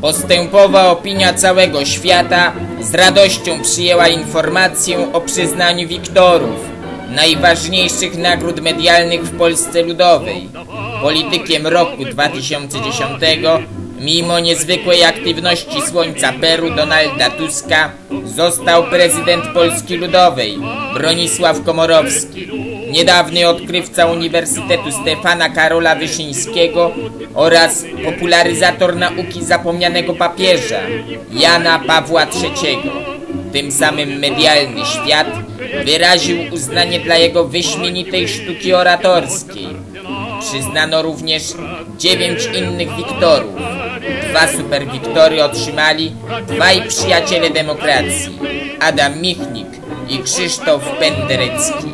Postępowa opinia całego świata z radością przyjęła informację o przyznaniu Wiktorów, najważniejszych nagród medialnych w Polsce Ludowej. Politykiem roku 2010, mimo niezwykłej aktywności Słońca Peru Donalda Tuska, został prezydent Polski Ludowej Bronisław Komorowski. Niedawny odkrywca Uniwersytetu Stefana Karola Wyszyńskiego oraz popularyzator nauki zapomnianego papieża Jana Pawła III. Tym samym medialny świat wyraził uznanie dla jego wyśmienitej sztuki oratorskiej. Przyznano również dziewięć innych wiktorów. Dwa superwiktory otrzymali dwaj przyjaciele demokracji Adam Michnik i Krzysztof Penderecki.